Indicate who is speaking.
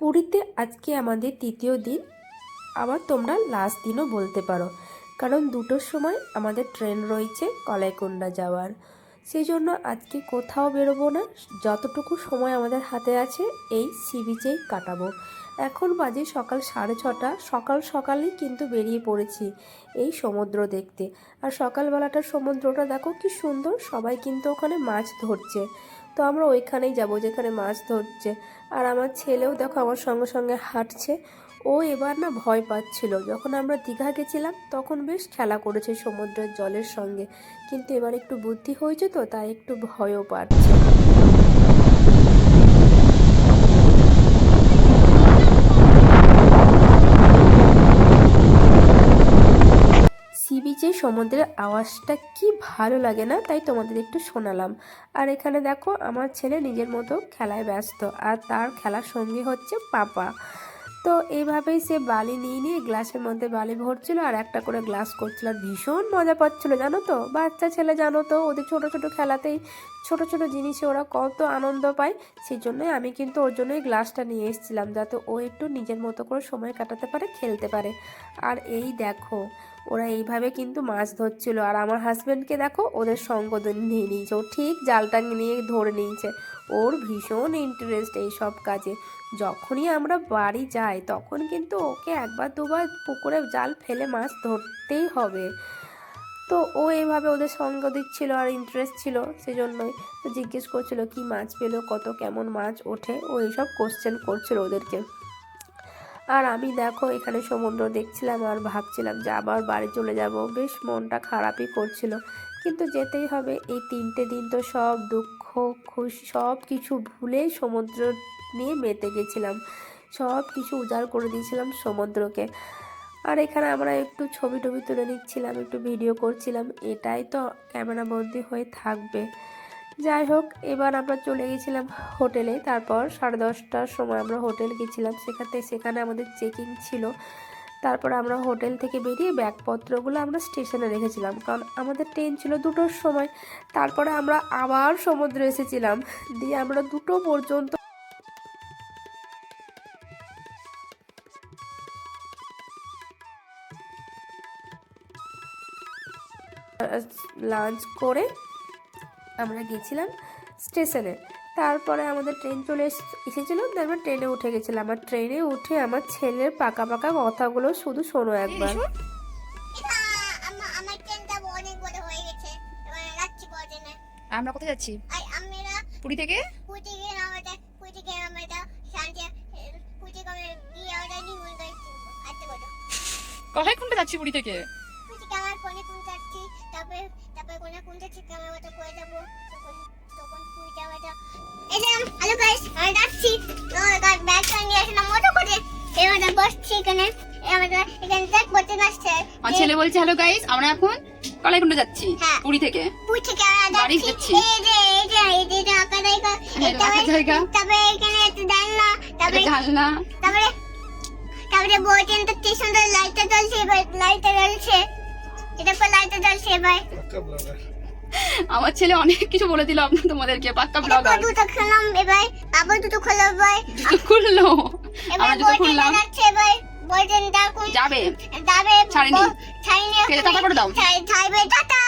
Speaker 1: পুরীতে আজকে আমাদের তৃতীয় দিন। আবার তোমরা লাস্ট দিনও বলতে পারো। কারণ দুটোর সময় আমাদের ট্রেন রয়েছে কলাইকুণ্ডা যাওয়ার। সেই জন্য আজকে কোথাও বেরোবো না। যতটুকু সময় আমাদের হাতে আছে, এই সি বিচেই কাটাবো। এখন বাজে সকাল সাড়ে ছটা। সকাল সকালেই কিন্তু বেরিয়ে পড়েছি এই সমুদ্র দেখতে। আর সকালবেলাটার সমুদ্রটা দেখো কি সুন্দর। সবাই কিন্তু ওখানে মাছ ধরছে। তো আমরা ওইখানেই যাব যেখানে মাছ ধরছে। আর আমার ছেলেও দেখো আমার সঙ্গে সঙ্গে হাঁটছে। ও এবার না ভয় পাচ্ছিল। যখন আমরা দীঘা গেছিলাম, তখন বেশ খেলা করেছে সমুদ্রের জলের সঙ্গে। কিন্তু এবার একটু বুদ্ধি হয়েছে তো, তাই একটু ভয়ও পাচ্ছে। বিচে সমুদ্রের আওয়াজটা কি ভালো লাগে না, তাই তোমাদের একটু শোনালাম। আর এখানে দেখো, আমার ছেলে নিজের মতো খেলায় ব্যস্ত, আর তার খেলার সঙ্গী হচ্ছে পাপা। তো এইভাবেই সে বালি নিয়ে নিয়ে গ্লাসের মধ্যে বালি ভরছিল, আর একটা করে গ্লাস করছিল, আর ভীষণ মজা পাচ্ছিল, জানো তো? বাচ্চা ছেলে, জানো তো? ওদের ছোট ছোট খেলাতেই ছোট ছোট জিনিসে ওরা কত আনন্দ পায় সেই জন্যই আমি কিন্তু ওর জন্যই গ্লাসটা নিয়ে এসেছিলাম, যাতে ও একটু নিজের মতো করে সময় কাটাতে পারে, খেলতে পারে। আর এই দেখো ওরা এইভাবে কিন্তু মাছ ধরছিল। আর আমার হাজব্যান্ডকে দেখো, ওদের সঙ্গ নিয়ে নিয়েছে। ও ঠিক জালটা নিয়ে ধরে নিয়েছে। ওর ভীষণ ইন্টারেস্ট এই সব কাজে। যখনই আমরা বাড়ি যাই, তখন কিন্তু ওকে একবার দুবার পুকুরে জাল ফেলে মাছ ধরতেই হবে। তো ও এইভাবে ওদের সঙ্গ দিচ্ছিল আর ইন্টারেস্ট ছিল সেজন্যই। তো জিজ্ঞেস করছিল, কি মাছ পেল? কত? কেমন মাছ ওঠে? ও এইসব কোশ্চেন করছিল ওদেরকে। আর আমি দেখো, এখানে সমুদ্র দেখছিলাম আর ভাবছিলাম যে আবার বাড়ি চলে যাব। বেশ মনটা খারাপই করছিল। কিন্তু যেতেই হবে, এই তিনটে দিন তো সব দুঃখ, খুশি সব কিছু ভুলে সমুদ্র নিয়ে মেতে গেছিলাম। সব কিছু উজাড় করে দিয়েছিলাম সমুদ্রকে। আর এখানে আমরা একটু ছবি টবি তুলে নিচ্ছিলাম, একটু ভিডিও করছিলাম। এটাই তো ক্যামেরা বন্দি হয়ে থাকবে। যাই হোক, এবার আমরা চলে গেছিলাম হোটেলে। তারপর সাড়ে দশটার সময় আমরা হোটেল গেছিলাম। সেখানে সেখানে আমাদের চেকিং ছিল। তারপর আমরা হোটেল থেকে বেরিয়ে ব্যাগপত্রগুলো আমরা স্টেশনে রেখেছিলাম। কারণ আমাদের ট্রেন ছিল দুটোর সময়। তারপরে আমরা আবার সমুদ্রে এসেছিলাম। দিয়ে আমরা দুটো পর্যন্ত লাঞ্চ করে আমরা গেছিলাম স্টেশনে। তারপরে আমাদের ট্রেন চলে এস- এসেছিল তারপর ট্রেনে উঠে গেছিলাম। আর ট্রেনে উঠে আমার ছেলের পাকা পাকা কথাগুলো শুধু শোনো একবার।
Speaker 2: আমার ট্রেনটা অনেক বড় হয়ে গেছে। এবার যাচ্ছি বজনে
Speaker 3: আমরা কোথায় যাচ্ছি?
Speaker 2: আমরা
Speaker 3: পুরী থেকে?
Speaker 2: আমরা গিয়ে আমরা নিমন আসতে বলো।
Speaker 3: কলাই কোনটা যাচ্ছি পুরী থেকে?
Speaker 2: আমার কোনে কোন যাচ্ছি? তারপরে তারপরে কোনে কোন যাচ্ছি ক্যামেরা মতো করে যাব তখন তখন পুঁটি আমরা এই যে হ্যালো গাইস আমি যাচ্ছি। গাছ ব্যাগ নিয়ে আসলাম মতো করে। এবার বসছি এখানে।
Speaker 3: ছেলে বলছে হ্যালো গাইস আমরা এখন কলাইকুণ্ড যাচ্ছি
Speaker 2: হ্যাঁ।
Speaker 3: পুরী থেকে।
Speaker 2: থেকে
Speaker 3: বাড়ি
Speaker 2: যাচ্ছি। তারপরে-। এখানে একটু জানলা। তারপরে
Speaker 3: জানলা।
Speaker 2: তারপরে তারপরে সুন্দর লাইটটা জ্বলছে লাইটটা জ্বলছে। এটা
Speaker 3: আমার ছেলে অনেক কিছু বলে দিল আপনি তোমাদেরকে পাক্কা ব্লগার
Speaker 2: দুটো খেলাম এবার আবার দুটো খেলাম
Speaker 3: ভাই। খুললো? আমার
Speaker 2: দুটো
Speaker 3: খুললাম?
Speaker 2: বইটেন
Speaker 3: যাবে।
Speaker 2: যাবে
Speaker 3: ছাড়েনি।
Speaker 2: ছাড়েনি
Speaker 3: টাটা করে দাও।
Speaker 2: ছাড়বে টাটা।